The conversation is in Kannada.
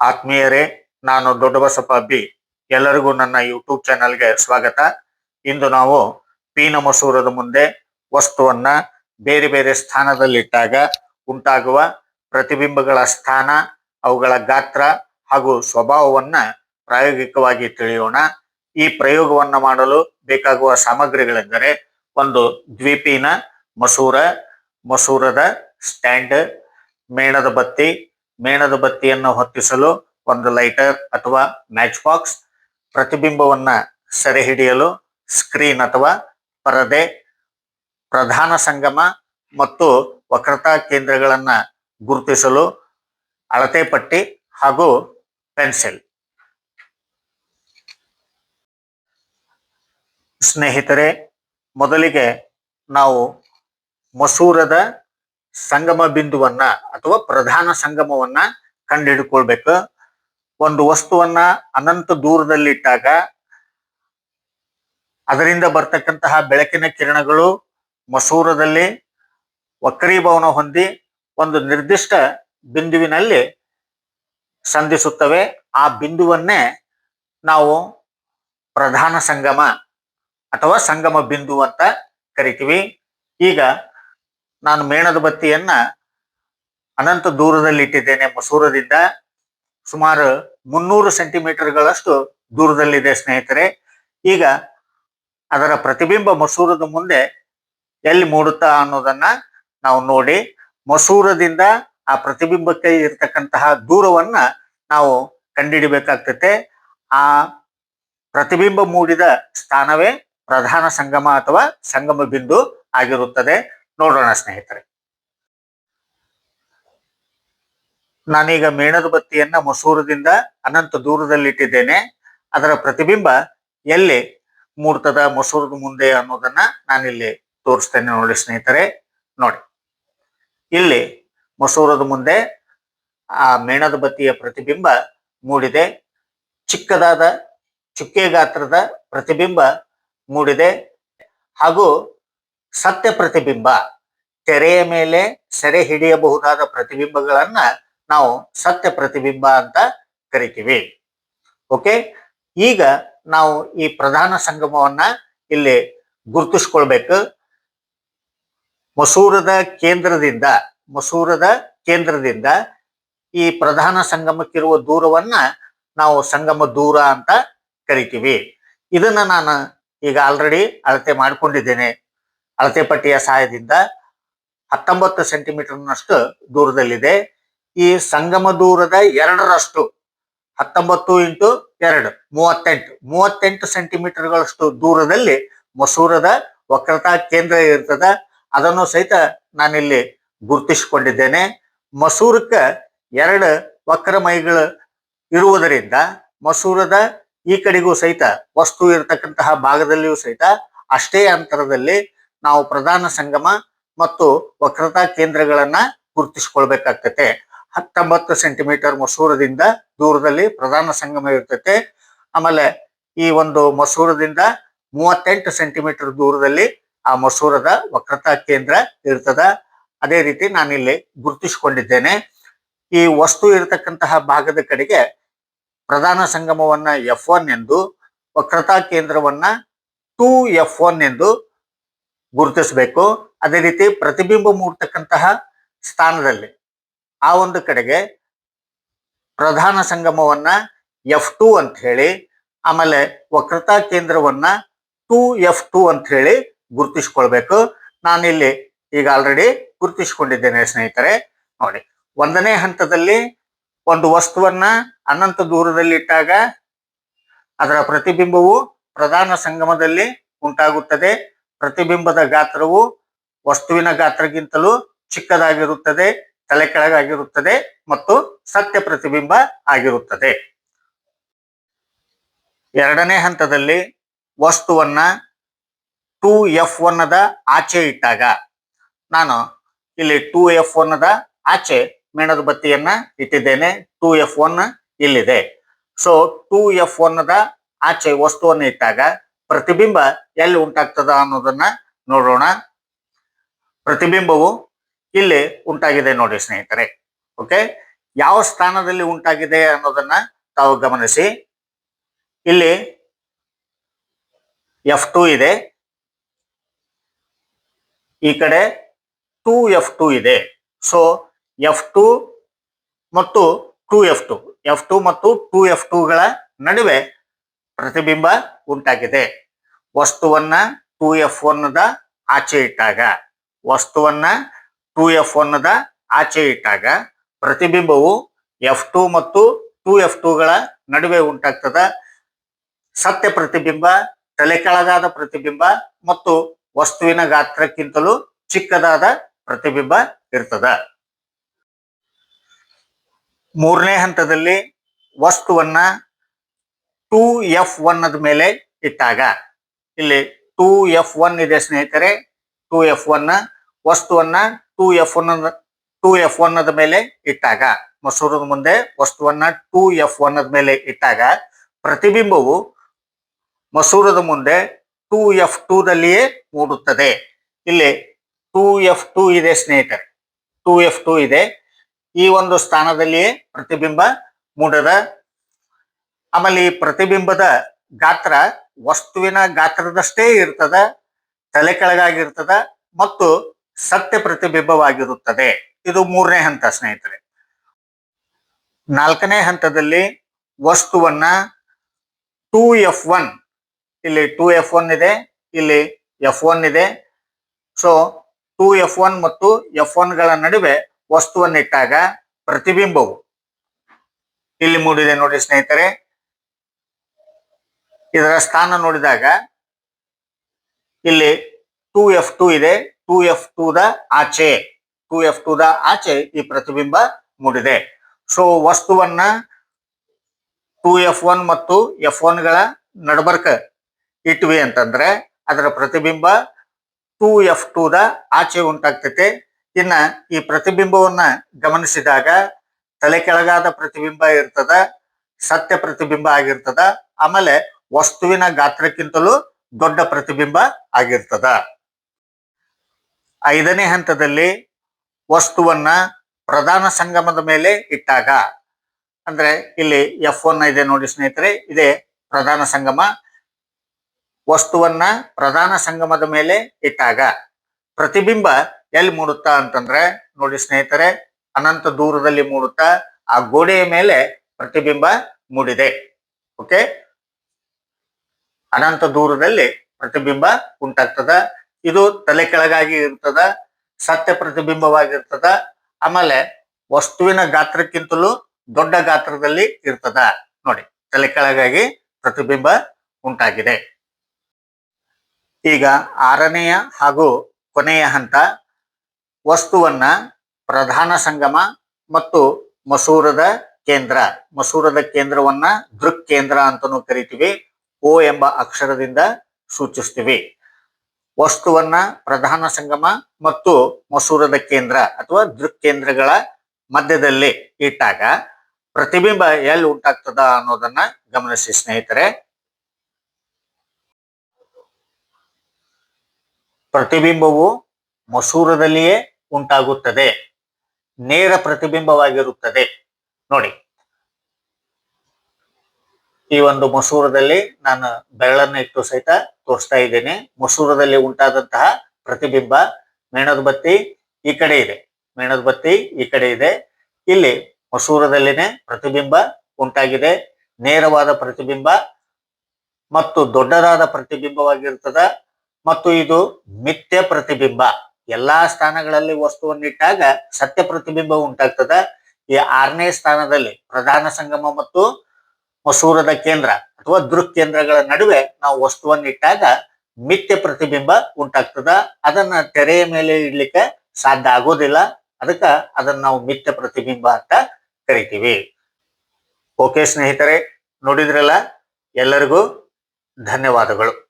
ಆತ್ಮೀಯರೇ, ನಾನು ದೊಡ್ಡಬಸಪ್ಪ ಬಿ ಎಲ್ಲರಿಗೂ ನನ್ನ ಯೂಟ್ಯೂಬ್ ಚಾನೆಲ್ಗೆ ಸ್ವಾಗತ. ಇಂದು ನಾವು ಪೀನ ಮಸೂರದ ಮುಂದೆ ವಸ್ತುವನ್ನ ಬೇರೆ ಬೇರೆ ಸ್ಥಾನದಲ್ಲಿಟ್ಟಾಗ ಉಂಟಾಗುವ ಪ್ರತಿಬಿಂಬಗಳ ಸ್ಥಾನ, ಅವುಗಳ ಗಾತ್ರ ಹಾಗೂ ಸ್ವಭಾವವನ್ನ ಪ್ರಾಯೋಗಿಕವಾಗಿ ತಿಳಿಯೋಣ. ಈ ಪ್ರಯೋಗವನ್ನ ಮಾಡಲು ಬೇಕಾಗುವ ಸಾಮಗ್ರಿಗಳೆಂದರೆ ಒಂದು ದ್ವೀಪೀನ ಮಸೂರ, ಮಸೂರದ ಸ್ಟ್ಯಾಂಡ್, ಮೇಣದ ಬತ್ತಿ ಮೇಣದ ಬತ್ತಿಯನ್ನು ಹೊತ್ತಿಸಲು ಒಂದು ಲೈಟರ್ ಅಥವಾ ಮ್ಯಾಚ್ ಬಾಕ್ಸ್ ಪ್ರತಿಬಿಂಬವನ್ನ ಸೆರೆ ಹಿಡಿಯಲು ಸ್ಕ್ರೀನ್ ಅಥವಾ ಪರದೆ, ಪ್ರಧಾನ ಸಂಗಮ ಮತ್ತು ವಕ್ರತಾ ಕೇಂದ್ರಗಳನ್ನು ಗುರುತಿಸಲು ಅಳತೆ ಪಟ್ಟಿ ಹಾಗೂ ಪೆನ್ಸಿಲ್. ಸ್ನೇಹಿತರೆ, ಮೊದಲಿಗೆ ನಾವು ಮಸೂರದ ಸಂಗಮ ಬಿಂದುವನ್ನ ಅಥವಾ ಪ್ರಧಾನ ಸಂಗಮವನ್ನ ಕಂಡುಹಿಡ್ಕೊಳ್ಬೇಕು ಒಂದು ವಸ್ತುವನ್ನ ಅನಂತ ದೂರದಲ್ಲಿಟ್ಟಾಗ ಅದರಿಂದ ಬರ್ತಕ್ಕಂತಹ ಬೆಳಕಿನ ಕಿರಣಗಳು ಮಸೂರದಲ್ಲಿ ವಕ್ರೀಭವನ ಹೊಂದಿ ಒಂದು ನಿರ್ದಿಷ್ಟ ಬಿಂದುವಿನಲ್ಲಿ ಸಂಧಿಸುತ್ತವೆ. ಆ ಬಿಂದುವನ್ನೇ ನಾವು ಪ್ರಧಾನ ಸಂಗಮ ಅಥವಾ ಸಂಗಮ ಬಿಂದು ಅಂತ ಕರಿತೀವಿ. ಈಗ ನಾನು ಮೇಣದ ಬತ್ತಿಯನ್ನ ಅನಂತ ದೂರದಲ್ಲಿ ಇಟ್ಟಿದ್ದೇನೆ ಮಸೂರದಿಂದ ಸುಮಾರು ಮುನ್ನೂರು ಸೆಂಟಿಮೀಟರ್ಗಳಷ್ಟು ದೂರದಲ್ಲಿದೆ ಸ್ನೇಹಿತರೆ. ಈಗ ಅದರ ಪ್ರತಿಬಿಂಬ ಮಸೂರದ ಮುಂದೆ ಎಲ್ಲಿ ಮೂಡುತ್ತಾ ಅನ್ನೋದನ್ನ ನಾವು ನೋಡಿ. ಮಸೂರದಿಂದ ಆ ಪ್ರತಿಬಿಂಬಕ್ಕೆ ಇರತಕ್ಕಂತಹ ದೂರವನ್ನ ನಾವು ಕಂಡುಹಿಡಿಬೇಕಾಗ್ತತೆ ಆ ಪ್ರತಿಬಿಂಬ ಮೂಡಿದ ಸ್ಥಾನವೇ ಪ್ರಧಾನ ಸಂಗಮ ಅಥವಾ ಸಂಗಮ ಬಿಂದು ಆಗಿರುತ್ತದೆ. ನೋಡೋಣ ಸ್ನೇಹಿತರೆ. ನಾನೀಗ ಮೇಣದ ಬತ್ತಿಯನ್ನ ಮಸೂರದಿಂದ ಅನಂತ ದೂರದಲ್ಲಿಟ್ಟಿದ್ದೇನೆ. ಅದರ ಪ್ರತಿಬಿಂಬ ಎಲ್ಲಿ? ಮೂರ್ತದ ಮಸೂರದ ಮುಂದೆ ಅನ್ನೋದನ್ನ ನಾನಿಲ್ಲಿ ತೋರಿಸ್ತೇನೆ ನೋಡಿ ಸ್ನೇಹಿತರೆ. ನೋಡಿ. ಇಲ್ಲಿ ಮಸೂರದ ಮುಂದೆ ಆ ಮೇಣದ ಬತ್ತಿಯ ಪ್ರತಿಬಿಂಬ ಮೂಡಿದೆ. ಚಿಕ್ಕದಾದ, ಚುಕ್ಕೆ ಗಾತ್ರದ ಪ್ರತಿಬಿಂಬ ಮೂಡಿದೆ. ಹಾಗೂ ಸತ್ಯ ಪ್ರತಿಬಿಂಬ. ತೆರೆಯ ಮೇಲೆ ಸೆರೆ ಹಿಡಿಯಬಹುದಾದ ಪ್ರತಿಬಿಂಬಗಳನ್ನ ನಾವು ಸತ್ಯ ಪ್ರತಿಬಿಂಬ ಅಂತ ಕರಿತೀವಿ. ಓಕೆ? ಈಗ ನಾವು ಈ ಪ್ರಧಾನ ಸಂಗಮವನ್ನ ಇಲ್ಲಿ ಗುರುತಿಸ್ಕೊಳ್ಬೇಕು. ಮಸೂರದ ಕೇಂದ್ರದಿಂದ ಮಸೂರದ ಕೇಂದ್ರದಿಂದ ಈ ಪ್ರಧಾನ ಸಂಗಮಕ್ಕಿರುವ ದೂರವನ್ನ ನಾವು ಸಂಗಮ ದೂರ ಅಂತ ಕರಿತೀವಿ. ಇದನ್ನ ನಾನು ಈಗ ಆಲ್ರೆಡಿ ಅಳತೆ ಮಾಡಿಕೊಂಡಿದ್ದೇನೆ. ಅಳತೆ ಪಟ್ಟಿಯ ಸಹಾಯದಿಂದ ಹತ್ತೊಂಬತ್ತು ಸೆಂಟಿಮೀಟರ್ನಷ್ಟು ದೂರದಲ್ಲಿದೆ. ಈ ಸಂಗಮ ದೂರದ ಎರಡರಷ್ಟು, ಹತ್ತೊಂಬತ್ತು ಇಂಟು ಎರಡು, ಮೂವತ್ತೆಂಟು ಮೂವತ್ತೆಂಟು ಸೆಂಟಿಮೀಟರ್ಗಳಷ್ಟು ದೂರದಲ್ಲಿ ಮಸೂರದ ವಕ್ರತಾ ಕೇಂದ್ರ ಇರ್ತದ. ಅದನ್ನು ಸಹಿತ ನಾನಿಲ್ಲಿ ಗುರುತಿಸಿಕೊಂಡಿದ್ದೇನೆ. ಮಸೂರಕ್ಕ ಎರಡು ವಕ್ರಮಯಗಳು ಇರುವುದರಿಂದ ಮಸೂರದ ಈ ಕಡೆಗೂ ಸಹಿತ ವಸ್ತು ಇರತಕ್ಕಂತಹ ಭಾಗದಲ್ಲಿಯೂ ಸಹಿತ ಅಷ್ಟೇ ಅಂತರದಲ್ಲಿ ನಾವು ಪ್ರಧಾನ ಸಂಗಮ ಮತ್ತು ವಕ್ರತಾ ಕೇಂದ್ರಗಳನ್ನ ಗುರುತಿಸ್ಕೊಳ್ಬೇಕಾಗ್ತತೆ. ಹತ್ತೊಂಬತ್ತು ಸೆಂಟಿಮೀಟರ್ ಮಸೂರದಿಂದ ದೂರದಲ್ಲಿ ಪ್ರಧಾನ ಸಂಗಮ ಇರ್ತತೆ. ಆಮೇಲೆ ಈ ಒಂದು ಮಸೂರದಿಂದ ಮೂವತ್ತೆಂಟು ಸೆಂಟಿಮೀಟರ್ ದೂರದಲ್ಲಿ ಆ ಮಸೂರದ ವಕ್ರತಾ ಕೇಂದ್ರ ಇರ್ತದ. ಅದೇ ರೀತಿ ನಾನಿಲ್ಲಿ ಗುರುತಿಸಿಕೊಂಡಿದ್ದೇನೆ. ಈ ವಸ್ತು ಇರತಕ್ಕಂತಹ ಭಾಗದ ಕಡೆಗೆ ಪ್ರಧಾನ ಸಂಗಮವನ್ನ ಎಫ್ ಒನ್ ಎಂದು, ವಕ್ರತಾ ಕೇಂದ್ರವನ್ನ ಟೂ ಎಫ್ ಒನ್ ಎಂದು ಗುರುತಿಸಬೇಕು. ಅದೇ ರೀತಿ ಪ್ರತಿಬಿಂಬ ಮೂಡ್ತಕ್ಕಂತಹ ಸ್ಥಾನದಲ್ಲಿ ಆ ಒಂದು ಕಡೆಗೆ ಪ್ರಧಾನ ಸಂಗಮವನ್ನ ಎಫ್ ಟು ಅಂತ ಹೇಳಿ, ಆಮೇಲೆ ವಕ್ರತಾ ಕೇಂದ್ರವನ್ನ ಟೂ ಎಫ್ ಟು ಅಂತ ಹೇಳಿ ಗುರುತಿಸ್ಕೊಳ್ಬೇಕು. ನಾನಿಲ್ಲಿ ಈಗ ಆಲ್ರೆಡಿ ಗುರುತಿಸ್ಕೊಂಡಿದ್ದೇನೆ ಸ್ನೇಹಿತರೆ. ನೋಡಿ, ಒಂದನೇ ಹಂತದಲ್ಲಿ ಒಂದು ವಸ್ತುವನ್ನ ಅನಂತ ದೂರದಲ್ಲಿಟ್ಟಾಗ ಅದರ ಪ್ರತಿಬಿಂಬವು ಪ್ರಧಾನ ಸಂಗಮದಲ್ಲಿ ಉಂಟಾಗುತ್ತದೆ. ಪ್ರತಿಬಿಂಬದ ಗಾತ್ರವು ವಸ್ತುವಿನ ಗಾತ್ರಕ್ಕಿಂತಲೂ ಚಿಕ್ಕದಾಗಿರುತ್ತದೆ, ತಲೆ ಕೆಳಗಾಗಿರುತ್ತದೆ ಮತ್ತು ಸತ್ಯ ಪ್ರತಿಬಿಂಬ ಆಗಿರುತ್ತದೆ. ಎರಡನೇ ಹಂತದಲ್ಲಿ ವಸ್ತುವನ್ನ ಟೂ ಎಫ್ ಒನ್ನದ ಆಚೆ ಇಟ್ಟಾಗ, ನಾನು ಇಲ್ಲಿ ಟೂ ಎಫ್ ಒನ್ನದ ಆಚೆ ಮೇಣದ ಬತ್ತಿಯನ್ನ ಇಟ್ಟಿದ್ದೇನೆ, ಟೂ ಎಫ್ ಒನ್ ಇಲ್ಲಿದೆ. ಸೊ ಟೂ ಎಫ್ ಒನ್ನದ ಆಚೆ ವಸ್ತುವನ್ನು ಇಟ್ಟಾಗ ಪ್ರತಿಬಿಂಬ ಎಲ್ಲಿ ಉಂಟಾಗ್ತದ ಅನ್ನೋದನ್ನ ನೋಡೋಣ. ಪ್ರತಿಬಿಂಬವು ಇಲ್ಲಿ ಉಂಟಾಗಿದೆ ನೋಡಿ ಸ್ನೇಹಿತರೆ. ಓಕೆ ಯಾವ ಸ್ಥಾನದಲ್ಲಿ ಉಂಟಾಗಿದೆ ಅನ್ನೋದನ್ನ ತಾವು ಗಮನಿಸಿ. ಇಲ್ಲಿ ಎಫ್ ಟು ಇದೆ. ಈ ಕಡೆ ಟೂ ಎಫ್ ಟು ಇದೆ. ಸೊ ಎಫ್ ಟು ಮತ್ತು two F two F two ಮತ್ತು ಟೂ ಎಫ್ ಟುಗಳ ನಡುವೆ ಪ್ರತಿಬಿಂಬ ಉಂಟಾಗಿದೆ. ವಸ್ತುವನ್ನ ಟೂ ಎಫ್ ಒನ್ನದ ಆಚೆ ಇಟ್ಟಾಗ, ವಸ್ತುವನ್ನ ಟೂ ಎಫ್ ಒನ್ನದ ಆಚೆ ಇಟ್ಟಾಗ ಪ್ರತಿಬಿಂಬವು ಎಫ್ ಟು ಮತ್ತು ಟೂ ಎಫ್ ಟುಗಳ ನಡುವೆ ಉಂಟಾಗ್ತದ. ಸತ್ಯ ಪ್ರತಿಬಿಂಬ ತಲೆ ಕೆಳಗಾದ ಪ್ರತಿಬಿಂಬ ಮತ್ತು ವಸ್ತುವಿನ ಗಾತ್ರಕ್ಕಿಂತಲೂ ಚಿಕ್ಕದಾದ ಪ್ರತಿಬಿಂಬ ಇರ್ತದ. ಮೂರನೇ ಹಂತದಲ್ಲಿ ವಸ್ತುವನ್ನ ಟೂ ಎಫ್ ಒನ್ ಅದ ಮೇಲೆ ಇಟ್ಟಾಗ. ಇಲ್ಲಿ ಟೂ ಎಫ್ ಒನ್ ಇದೆ ಸ್ನೇಹಿತರೆ. ಟೂ ಎಫ್ ಒನ್ ವಸ್ತುವನ್ನ two F one two F one ಅದ ಮೇಲೆ ಇಟ್ಟಾಗ. ಮಸೂರದ ಮುಂದೆ ವಸ್ತುವನ್ನ ಟೂ ಎಫ್ ಒನ್ ಅದ ಮೇಲೆ ಇಟ್ಟಾಗ ಪ್ರತಿಬಿಂಬವು ಮಸೂರದ ಮುಂದೆ ಟೂ ಎಫ್ ಟೂ ದಲ್ಲಿಯೇ ಮೂಡುತ್ತದೆ. ಇಲ್ಲಿ ಟೂ ಎಫ್ ಟೂ ಇದೆ ಸ್ನೇಹಿತರೆ. ಟೂ ಎಫ್ ಟೂ ಇದೆ. ಈ ಒಂದು ಸ್ಥಾನದಲ್ಲಿಯೇ ಪ್ರತಿಬಿಂಬ ಮೂಡದ ಆಮೇಲೆ ಈ ಪ್ರತಿಬಿಂಬದ ಗಾತ್ರ ವಸ್ತುವಿನ ಗಾತ್ರದಷ್ಟೇ ಇರ್ತದ, ತಲೆ ಕೆಳಗಾಗಿರ್ತದ ಮತ್ತು ಸತ್ಯ ಪ್ರತಿಬಿಂಬವಾಗಿರುತ್ತದೆ. ಇದು ಮೂರನೇ ಹಂತ ಸ್ನೇಹಿತರೆ. ನಾಲ್ಕನೇ ಹಂತದಲ್ಲಿ ವಸ್ತುವನ್ನ ಟೂ ಎಫ್ ಒನ್, ಇಲ್ಲಿ ಟೂ ಎಫ್ ಒನ್ ಇದೆ, ಇಲ್ಲಿ ಎಫ್ ಒನ್ ಇದೆ. ಸೊ ಟೂ ಎಫ್ ಒನ್ ಮತ್ತು ಎಫ್ ಒನ್ಗಳ ನಡುವೆ ವಸ್ತುವನ್ನಿಟ್ಟಾಗ ಪ್ರತಿಬಿಂಬವು. ಇಲ್ಲಿ ಮೂಡಿದೆ ನೋಡಿ ಸ್ನೇಹಿತರೆ. ಇದರ ಸ್ಥಾನ ನೋಡಿದಾಗ ಇಲ್ಲಿ ಟೂ ಎಫ್ ಟೂ ಇದೆ. ಟೂ ಎಫ್ ಟೂ ದ ಆಚೆ ಟೂ ಎಫ್ ಟೂ ದ ಆಚೆ ಈ ಪ್ರತಿಬಿಂಬ ಮೂಡಿದೆ. ಸೊ ವಸ್ತುವನ್ನ ಟೂ ಎಫ್ ಒನ್ ಮತ್ತು ಎಫ್ ಒನ್ಗಳ ನಡಬರ್ಕ ಇಟ್ವಿ ಅಂತಂದ್ರೆ ಅದರ ಪ್ರತಿಬಿಂಬ ಟೂ ಎಫ್ ಟೂ ದ ಆಚೆ ಉಂಟಾಗ್ತೈತೆ. ಇನ್ನ ಈ ಪ್ರತಿಬಿಂಬವನ್ನ ಗಮನಿಸಿದಾಗ ತಲೆ ಕೆಳಗಾದ ಪ್ರತಿಬಿಂಬ ಇರ್ತದ, ಸತ್ಯ ಪ್ರತಿಬಿಂಬ ಆಗಿರ್ತದ, ಆಮೇಲೆ ವಸ್ತುವಿನ ಗಾತ್ರಕ್ಕಿಂತಲೂ ದೊಡ್ಡ ಪ್ರತಿಬಿಂಬ ಆಗಿರ್ತದ. ಐದನೇ ಹಂತದಲ್ಲಿ ವಸ್ತುವನ್ನ ಪ್ರಧಾನ ಸಂಗಮದ ಮೇಲೆ ಇಟ್ಟಾಗ, ಅಂದ್ರೆ ಇಲ್ಲಿ ಎಫ್ ಒನ್ ಇದೆ ನೋಡಿ ಸ್ನೇಹಿತರೆ, ಇದೆ ಪ್ರಧಾನ ಸಂಗಮ. ವಸ್ತುವನ್ನ ಪ್ರಧಾನ ಸಂಗಮದ ಮೇಲೆ ಇಟ್ಟಾಗ, ಪ್ರತಿಬಿಂಬ ಎಲ್ಲಿ ಮೂಡುತ್ತಾ ಅಂತಂದ್ರೆ, ನೋಡಿ ಸ್ನೇಹಿತರೆ, ಅನಂತ ದೂರದಲ್ಲಿ ಮೂಡುತ್ತಾ, ಆ ಗೋಡೆಯ ಮೇಲೆ ಪ್ರತಿಬಿಂಬ ಮೂಡಿದೆ. ಓಕೆ ಅನಂತ ದೂರದಲ್ಲಿ ಪ್ರತಿಬಿಂಬ ಉಂಟಾಗ್ತದ. ಇದು ತಲೆ ಕೆಳಗಾಗಿ ಇರ್ತದ, ಸತ್ಯ ಪ್ರತಿಬಿಂಬವಾಗಿರ್ತದ. ಆಮೇಲೆ ವಸ್ತುವಿನ ಗಾತ್ರಕ್ಕಿಂತಲೂ ದೊಡ್ಡ ಗಾತ್ರದಲ್ಲಿ ಇರ್ತದ. ನೋಡಿ, ತಲೆ ಕೆಳಗಾಗಿ ಪ್ರತಿಬಿಂಬ ಉಂಟಾಗಿದೆ. ಈಗ ಆರನೆಯ ಹಾಗೂ ಕೊನೆಯ ಹಂತ, ವಸ್ತುವನ್ನ ಪ್ರಧಾನ ಸಂಗಮ ಮತ್ತು ಮಸೂರದ ಕೇಂದ್ರ. ಮಸೂರದ ಕೇಂದ್ರವನ್ನ ದೃಕ್ ಕೇಂದ್ರ ಅಂತಾನೂ ಕರಿತೀವಿ. ಓ ಎಂಬ ಅಕ್ಷರದಿಂದ ಸೂಚಿಸ್ತೀವಿ. ವಸ್ತುವನ್ನ ಪ್ರಧಾನ ಸಂಗಮ ಮತ್ತು ಮಸೂರದ ಕೇಂದ್ರ ಅಥವಾ ದೃಕ್ ಕೇಂದ್ರಗಳ ಮಧ್ಯದಲ್ಲಿ ಇಟ್ಟಾಗ ಪ್ರತಿಬಿಂಬ ಎಲ್ಲಿ ಉಂಟಾಗ್ತದ ಅನ್ನೋದನ್ನ ಗಮನಿಸಿ ಸ್ನೇಹಿತರೆ. ಪ್ರತಿಬಿಂಬವು ಮಸೂರದಲ್ಲಿಯೇ ಉಂಟಾಗುತ್ತದೆ. ನೇರ ಪ್ರತಿಬಿಂಬವಾಗಿರುತ್ತದೆ. ನೋಡಿ ಈ ಒಂದು ಮಸೂರದಲ್ಲಿ ನಾನು ಬೆರಳನ್ನ ಇಟ್ಟು ಸಹಿತ ತೋರಿಸ್ತಾ ಇದ್ದೇನೆ. ಮಸೂರದಲ್ಲಿ ಉಂಟಾದಂತಹ ಪ್ರತಿಬಿಂಬ ಮೇಣದ ಬತ್ತಿ ಈ ಕಡೆ ಇದೆ. ಮೇಣದ ಬತ್ತಿ ಈ ಕಡೆ ಇದೆ. ಇಲ್ಲಿ ಮಸೂರದಲ್ಲಿನೇ ಪ್ರತಿಬಿಂಬ ಉಂಟಾಗಿದೆ. ನೇರವಾದ ಪ್ರತಿಬಿಂಬ ಮತ್ತು ದೊಡ್ಡದಾದ ಪ್ರತಿಬಿಂಬವಾಗಿರ್ತದ. ಮತ್ತು ಇದು ಮಿಥ್ಯ ಪ್ರತಿಬಿಂಬ. ಎಲ್ಲಾ ಸ್ಥಾನಗಳಲ್ಲಿ ವಸ್ತುವನ್ನಿಟ್ಟಾಗ ಸತ್ಯ ಪ್ರತಿಬಿಂಬ ಉಂಟಾಗ್ತದ. ಈ ಆರನೇ ಸ್ಥಾನದಲ್ಲಿ ಪ್ರಧಾನ ಸಂಗಮ ಮತ್ತು ಮಸೂರದ ಕೇಂದ್ರ ಅಥವಾ ದೃಕ್ ಕೇಂದ್ರಗಳ ನಡುವೆ ನಾವು ವಸ್ತುವನ್ನಿಟ್ಟಾಗ ಮಿಥ್ಯ ಪ್ರತಿಬಿಂಬ ಉಂಟಾಗ್ತದ. ಅದನ್ನ ತೆರೆಯ ಮೇಲೆ ಇಡ್ಲಿಕ್ಕೆ ಸಾಧ್ಯ ಆಗೋದಿಲ್ಲ. ಅದಕ್ಕ ಅದನ್ನ ನಾವು ಮಿಥ್ಯ ಪ್ರತಿಬಿಂಬ ಅಂತ ಕರಿತೀವಿ. ಓಕೆ ಸ್ನೇಹಿತರೆ, ನೋಡಿದ್ರಲ್ಲ? ಎಲ್ಲರಿಗೂ ಧನ್ಯವಾದಗಳು.